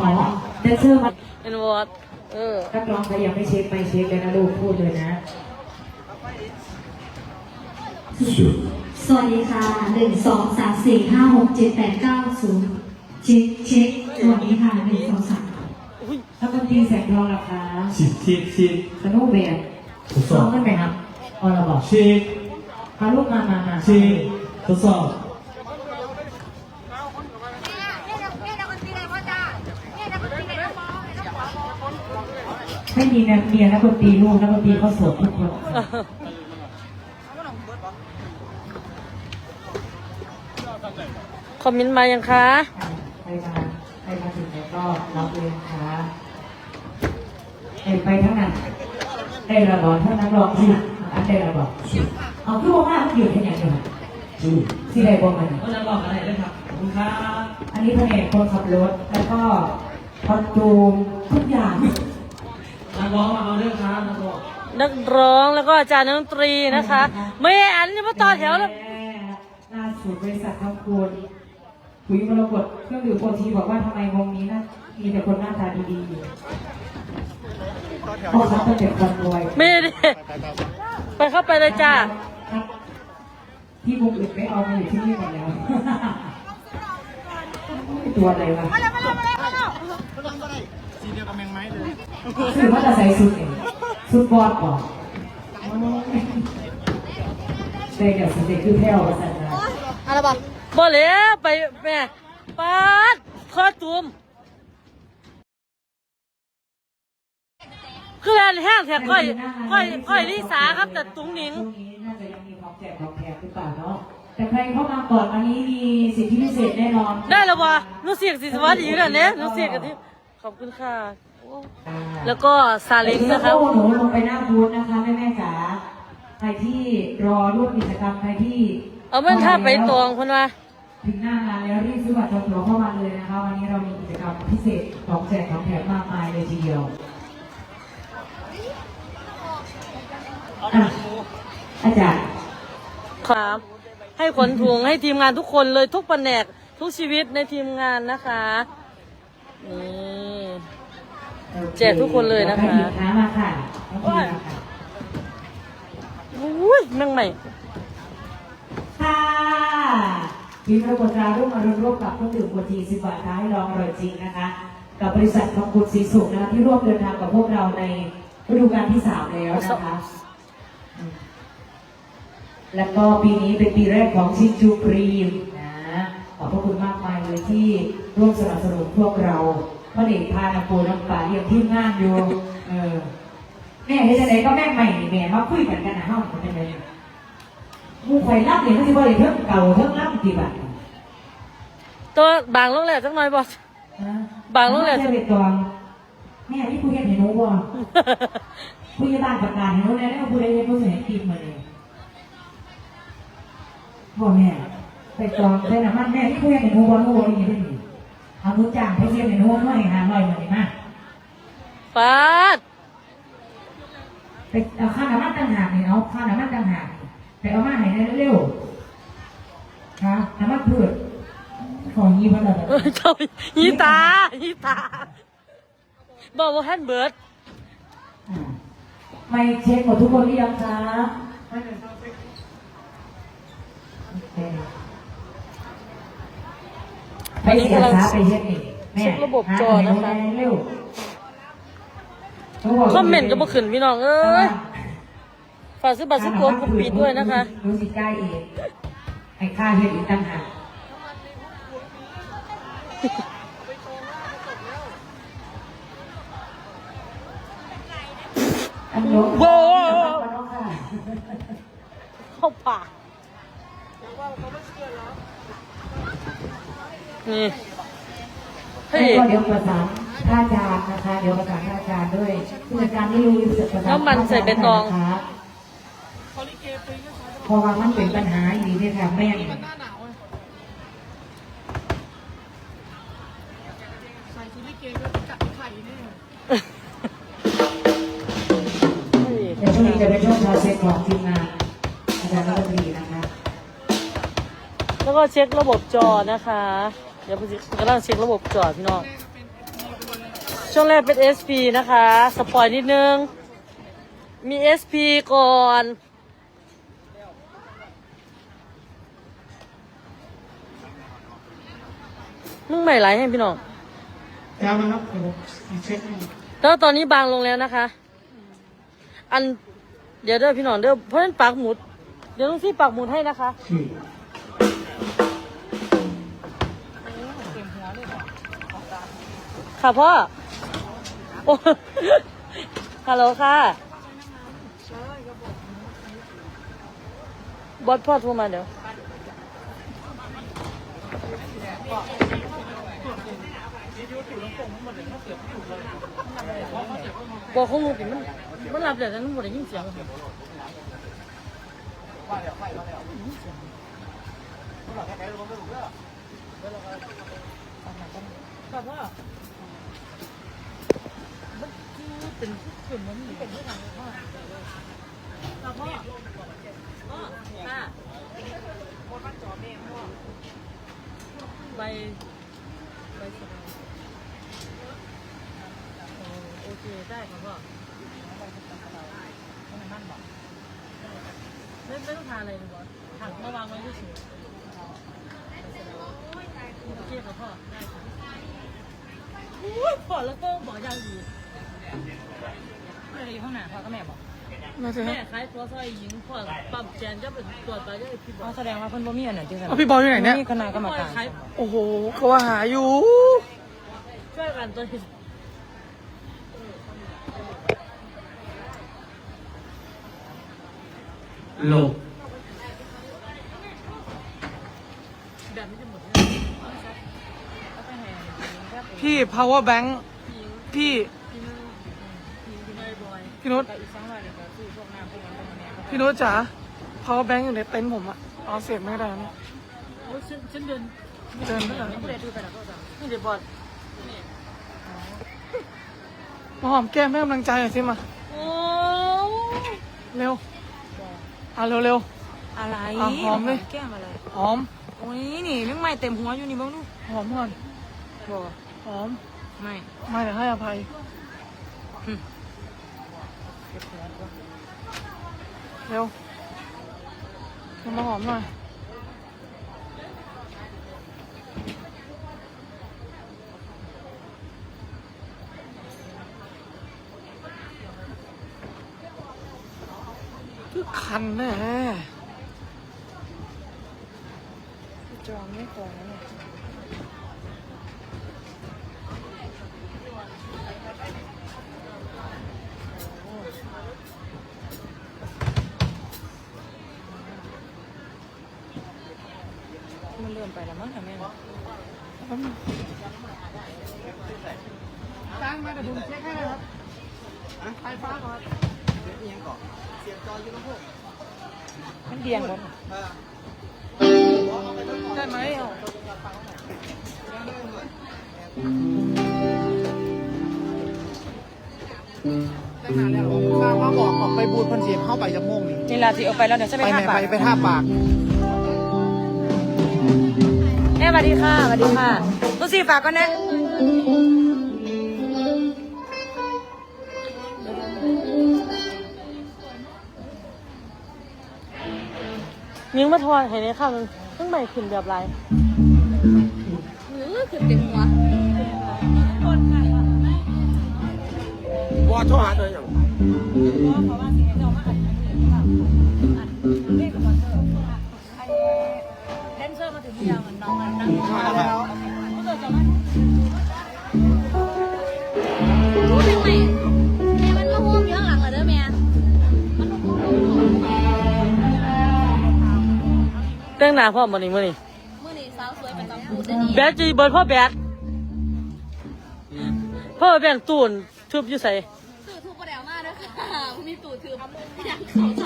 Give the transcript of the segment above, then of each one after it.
อ๋อแดนเซอร์มาเป็นวอดเออนักร้องเขายังไม่เช็คไปเช็คเลยนะลูกพูดเลยนะ สวัสดีค่ะหนึ่งสองสามสี่ห้าหกเจ็ดแปดเก้าศูนย์เช็คเช็คสวัสดีค่ะหนึ่งสองสามแล้วก็ตีแสงทองราคาฉีดฉีดฉีดสนุกเบียร์ทดสซ้ออมบกันไหมครับอ๋อเราบอกฉีดพาลูกมามามาฉีดทดสอบ ไม่มีนะเมียนักดนตรีลูกนักดนตรีเขาโสดทุกคนคอมเมนต์มายังคะใครมาใครมาถึงไหนก็รับเลยนะคะเอ็ไปทั้งนั้นได้ระบอทั้งนั้นรองที่อันได้ระบอเอาคือบอกว่ามันอยู่ที่ไหนอยู่อืมที่ใดบอกมันก็จะบอกอะไรด้วยครับขอบคุณครับอันนี้แผนกคนขับรถแล้วก็คอนตูมทุกอย่าง นักร้องมาเอาเรื่องครับนักร้องนักร้องแล้วก็อาจารย์ดนตรีนะคะไม่อันนี้มาต่อแถวแล้วล่าสุดบริษัททำคูณคุยมรกตเครื่องดื่มโอทีบอกว่าทำไมวงนี้นะมีแต่คนหน้าตาดีๆอยู่เพราะเขาเป็นเด็กคนรวยไม่ได้ไปเข้าไปเลยจ้าครับที่วงอื่นไม่เอามาอยู่ที่นี่หมดแล้วตัวอะไรวะ คือว่าจะใส่สุดเองสุดบอดก่อนเด็กเดี๋ยวสุดเด็กคือแพ้วประสาทนะบ่เลยไปแม่ปาดคอตุมคือแลนแห้งแถบก้อยก้อยก้อยลิสาครับแต่ตุ้งหนิงช่วงนี้น่าจะยังมีของแจกของแถมหรือเปล่าเนาะแต่ใครเข้ามาก่อนวันนี้มีสิทธิพิเศษแน่นอน ได้แล้ววะหนูเสียงสิสวัสดีกันเนี่ยหนูเสียงกันที่ ขอบคุณค่ะโอ้แล้วก็ซาเล้งนะครับโอ้หนูลงไปหน้าบูธนะคะแม่แม่ๆจ๋าใครที่รอร่วมกิจกรรมใครที่เอามันท่าไปตองคนว่าถึงหน้างานแล้วรีบซื้อบัตรจองตั๋วเข้ามาเลยนะคะ วันนี้เรามีกิจกรรมพิเศษของแจกของแถมมากมายเลยทีเดียวอะอาจารย์ครับ ให้ขนถุงให้ทีมงานทุกคนเลยทุกแผนกทุกชีวิตในทีมงานนะคะนี่ แจกทุกคนเลยนะคะแล้วก็หยิบน้ำมาค่ะน้องพีมาค่ะอุ้ยแม่งใหม่ ค่ะพิมพ์ระบบตราร่วมอรุณร่วมกับเครื่องดื่มบัวทีสิบบาทท้ายลองอร่อยจริงนะคะ กับบริษัททองคุณศรีสุขนะคะที่ร่วมเดินทางกับพวกเราในฤดูกาลที่สามแล้วนะคะอืมแล้วก็ปีนี้เป็นปีแรกของชินจูครีมนะ ขอบพระคุณมากมายเลยที่ร่วมสนับสนุนพวกเรา พระเด็กพานาปูน้ำปลาเยี่ยมที่งานอยู่ เออแม่เฮ็ดจังไดก็แม่ใหม่นี่แม่มาคุยกันกันนะเฮาเป็นจังไดหมูไฟลับเนี่ยมันสิบ่ได้เทิงเก่าเทิงลับกี่บาทตัวบางลงแล้วจังหน่อยบอสบางโรงเรียนเจะไปตองแม่ที่คุยกันเห็นหนูบ่คุยกันบ้านประกาศเห็นหนูแล้วคุยกันเห็นหนูเสียกินมาเลยพ่อแม่ไปตองไปน้ำมันแม่ที่คุยกันเห็นหนูบ่หนูบ่ได้ยินได้ดี เอาหนูจ้างไปเสียเห็นหนูหน่อยหาหน่อยมาเลยมาปาดไปเอาค่าน้ำมันต่างหากนี่เอาค่าน้ำมันต่างหากไปเอามาให้ได้เร็วๆฮะน้ำมันพืชของยี่ห้ออะไรเออเจ้ายีตายีตาบอกว่าแฮนเบิร์ดอ่าไม่เช็คหมดทุกคนหรือยังคะโอเคไปเสียช้าไปเช็คอีกแม่เช็คระบบจอนะคะหาให้เร็วคอมเมนต์ก็บ่ขึ้นพี่น้องเอ้ยฝากซื้อบัตรซื้อตั๋วกลุ่มปิดด้วยนะคะรู้สิใกล้เองให้ค่าเฮ็ดอีกตั้งหากอันโน้นโว้อันโน้นค่ะเข้าปาก นี่เฮ้ยแล้วก็เดี๋ยวประสานท่าจารย์นะคะ เดี๋ยวประสานท่าจารย์ด้วยผู้จัดการไม่รู้จะประสานน้ำมันใส่ใบตองนะคะเพราะว่ามันเป็นปัญหาอีกเนี่ยค่ะแม่งเดี๋ยวช่วงนี้จะเป็นช่วงชาวเช็คของทีมงาน ก็เช็คระบบจอนะคะ เดี๋ยวพี่กำลังเช็คระบบจอพี่น้องช่วงแรกเป็น SP นะคะ สปอยนิดนึง มี SP ก่อนมึงใหม่หลให้พี่น้องแล้วนะครับเดี๋ยวผมเช็คให้แล้วตอนนี้บางลงแล้วนะคะ อันเดี๋ยวเด้อพี่น้องเด้อเพราะฉะนั้นปักหมุด เดี๋ยวลุงซี่ปักหมุดให้นะคะคือ ค่ะพ่อโอ้ฮัลโหลค่ะบอสพ่อโทรมาเดี๋ยวบอกเขางูกิมันมันหลับแต่นั้นมันบ่ได้ยินเสียงค่ะพ่อมันคือ เป็นกลุ่มมันเป็นที่ทางพ่อค่ะพ่อพ่อค่ะใบใบสบายโอเคได้ครับพ่อไม่ไม่ต้องทานอะไรเลยบอสถังมาวางไว้ที่สูงโอเคครับพ่อได้ครับอุ้ยพ่อแล้วก็บอกย่างดี อะไรอยู่ข้างหน้าพ่อก็แม่บอกน่าจะแม่ขายตัวซอยหญิงพ่อปั๊มแจนจะเป็นตัวตายจะพี่บอกแสดงว่าเพิ่นบ่มีอันนั้นจริงๆเอาพี่บอลอยู่ไหนเนี่ย มีคณะกรรมการขายโอ้โหเขาว่าหาอยู่ ช่วยกันตัวที่โลกแบบนี้จะหมดพี่ power bank พี่ พี่นุชพี่นุชจ๋า power bank อยู่ในเต็นท์ผมอะเอาเสียบไม่ได้นะโอ้ฉันฉันเดินเดินไม่ได้ไม่ได้ดูไปแล้วก็จะนี่เดี๋ยวบอดมาหอมแก้มให้กำลังใจหน่อยสิมาโอ้เร็วอะเร็วเร็วอะไรอะหอมเลยแก้มอะไรๆหอมโอ้ยนี่เรื่องใหม่เต็มหัวอยู่นี่เบ้างดูหอมก่อนบอกหอมไม่ไม่เดี๋ยวให้อภัย เร็วเร็วมาหอมหน่อยคือคันแน่จองไม่ตรงนะเนี่ย ดี๋ยวผมเช็คให้นะครับไฟฟ้าก่อนมันเดียงบนได้ไหมเอาตั้งนานแล้วทราบว่าบอกออกไปบูดพันเสียเข้าไปจะโมงนี่นี่ลาสิเอาไปแล้วเดี๋ยวจะไปไปท่าไหนปาไปกไปท่าปาก แม่สวัสดีค่ะสวัสดีค่ะลูกสี่ฝากก็นะ ยิงมาทอนเห็นไหมค่ะมันเพิ่งใหม่ขึ้นแบบไรว่าโทรหาเลยอย่างแดนเซอร์มาถึงยังน้องนั่งมาแล้ แต่งหน้าพ่อมาหนิมื่อนี่มื่อนี้สาวสวยประจำพูดได้ดีแบดจีเบิร์ดพ่อแบดพ่อแบ่งตูนทุบอยู่ใส่สื่อทุกประเดี๋ยวมากด้วยค่ะมีตู่ถือยังเข้าใจ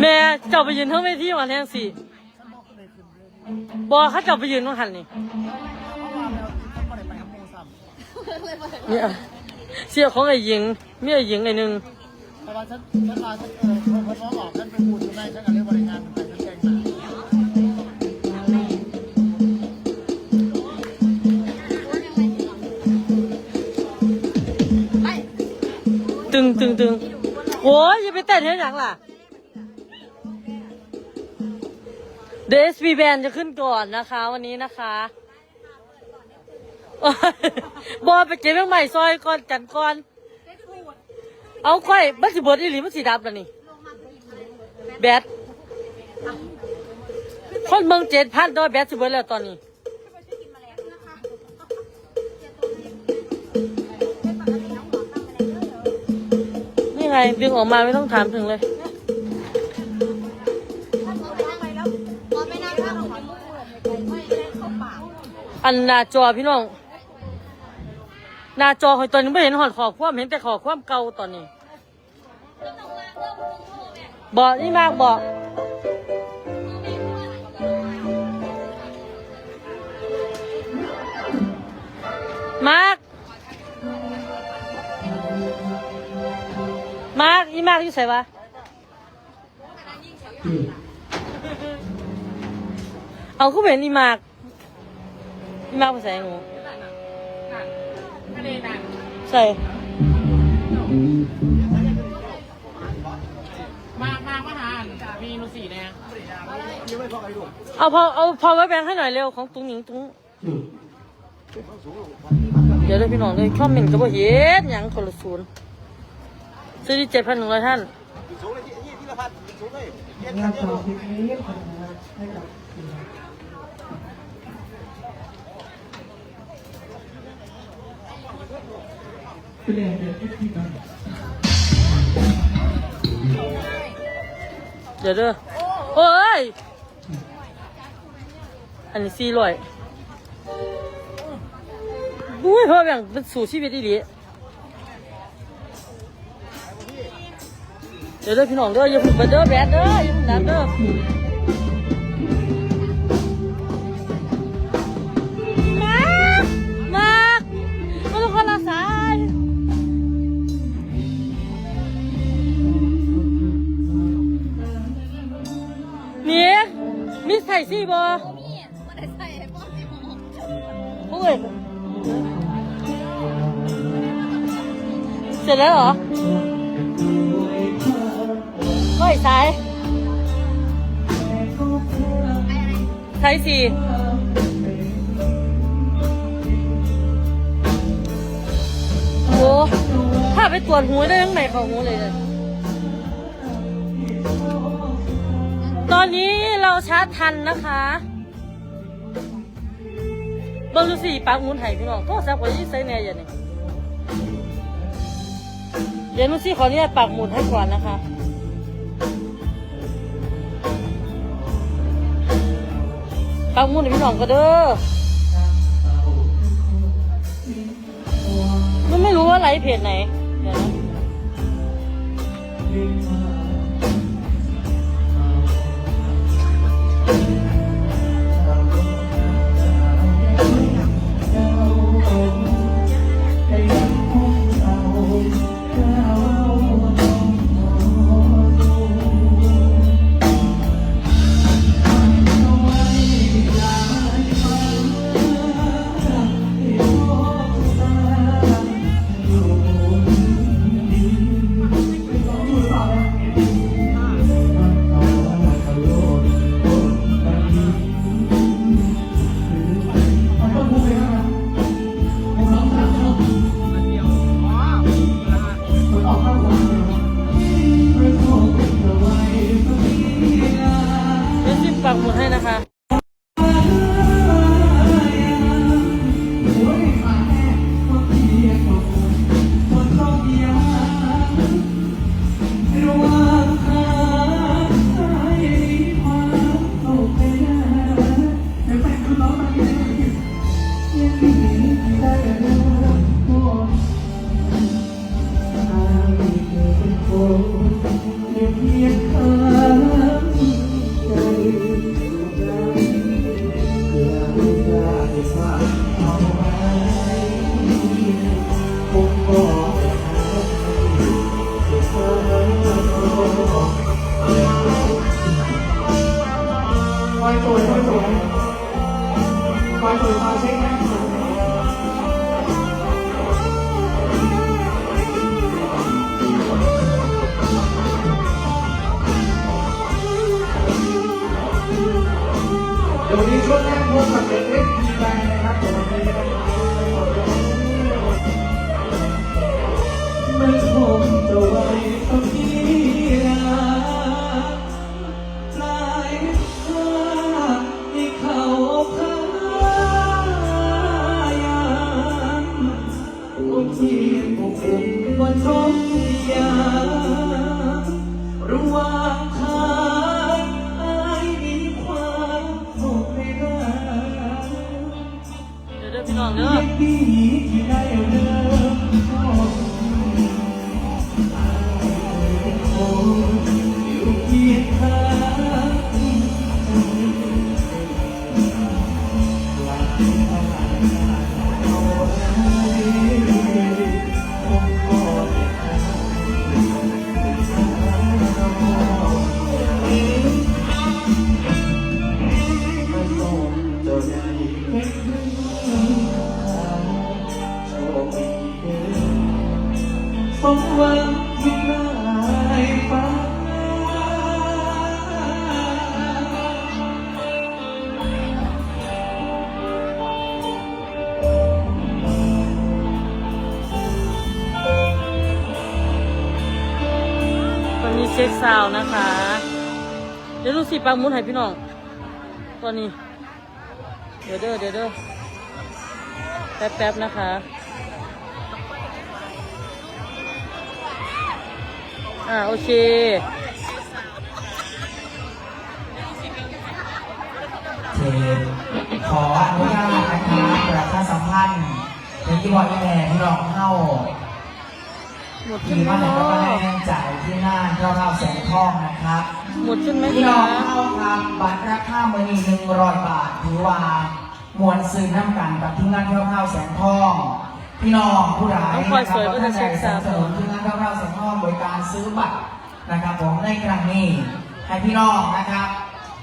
แม่เจ้าไปยืนทั้งเวทีวันแทงสี่บอเขาเจ้าไปยืนต้องหันนี่เลยมาเนี่ยเสียของไอ้หญิงมีไอ้หญิงไอ้หนึ่งเพราะว่าฉันฉันมาฉันเออเพิ่นน้องออกฉันไปบูดอยู่ในฉันก็เรียกบริ ตึงตึงโอ้ยอย่าไปเต้นเห็นย่างล่ะ เดสบีแบนจะขึ้นก่อนนะคะ วันนี้นะคะบอไปเก็บเรื่องใหม่ซอยก่อนกันก่อน เอาค่อยมันสิบดอีหลีมันสีดับแล้วนี่ แบตคนเมืองเจ็ดพันด้วยแบตสิบดแล้วตอนนี้ ไง ดึงออกมาไม่ต้องถามถึงเลย อันหน้าจอพี่น้อง หน้าจอคอยตอนนี้ไม่เห็นหอดขอความเห็นแต่ขอความเก่าตอนนี้บอกนี่มากบอก มาร์กอีมากอยู่ใส่วะเอาก็เป็นอีมากอีมากไปใส่หนูใส่มามามาหามีนุสีแน่เอาพอเอาพอไว้แบงค์ให้หน่อยเร็วของตุ้งหนิงตุ้งเดี๋ยวเลยพี่น้องเลยคอมเมนต์ก็บ่เห็นหยังคนละศูนย์ ซื้อที่เจ็ดพันหนึ่งร้อยท่านเดี๋ยวเด้อโอ้ย อันนี้สี่ร้อยอุ้ยเพราะแบบเป็นสู่ชีวิตดีดี เดี๋ยวเด้อพี่น้องเด้ออย่าพึ่งไปเด้อแบดเด้ออย่าพึ่งดับเด้อมามามาทุกคนละสายนี่มีใส่ซี่บ่นี่มันได้ใส่ให้พ่อสิหมอโอ้ยเสร็จแล้วเหรอ เฮ้ยสายสายสี่โอ้ถ้าไปตรวจหูได้ยังไงเขาหูเลยเนี่ยตอนนี้เราชาร์จทันนะคะเบิ่งดูสิปากหมุนไห้พี่น้องโทรศัพท์ก็ยี่ใส่แน่อย่างนี้เดี๋ยวนุซี่ขออนุญาตปากหมุนให้ก่อนนะคะ ก้าวมุ่นให้พี่น้องก็เด้อมันไม่รู้ว่าไลฟ์เพจไหนเดี๋ยวนะ เช็คซาวน์นะคะ เดี๋ยวลูกศิษย์ปังมุนให้พี่น้องตอนนี้ เดี๋ยวเด้อเดี๋ยวเด้อแป๊บๆนะคะอ่าโอเคเทขออนุญาตนะครับประชาสัมพันธ์ในที่ว่าอีแม่ที่เราเข้าหมดทีขึ้นไหมมาเนาแล้วก็แนะะนจ่าย ที่หน้าเท่าเราแสงทองนะครับหมดขึ้นไหมพี่น้คะองเข้าทำบัตรราคามือนี้หนึ่งร้อยบาทถือว่ามวลซื้อน้ำกันกับที่งานเท่าเท่าแสงทองพี่น้องผู้ใดน้องพลอยสวยก็จะเช็คสซานัวบสนุนที่งานเท่าเท่าแสงทองโดยการซื้อบัตรนะครับผมในครั้งนี้ให้พี่น้องนะครับ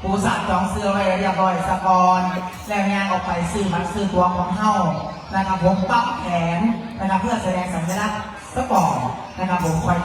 ปูสัตว์จองเสื้อไว้เรียบร้อยสกอนแล้วงานออกไปซื้อบัตรซื้อตัวของเฮานะครับผมปักแขนนะครับเพื่อแสดงสัญลักษณ์สปอร์ตนะครับผมคอย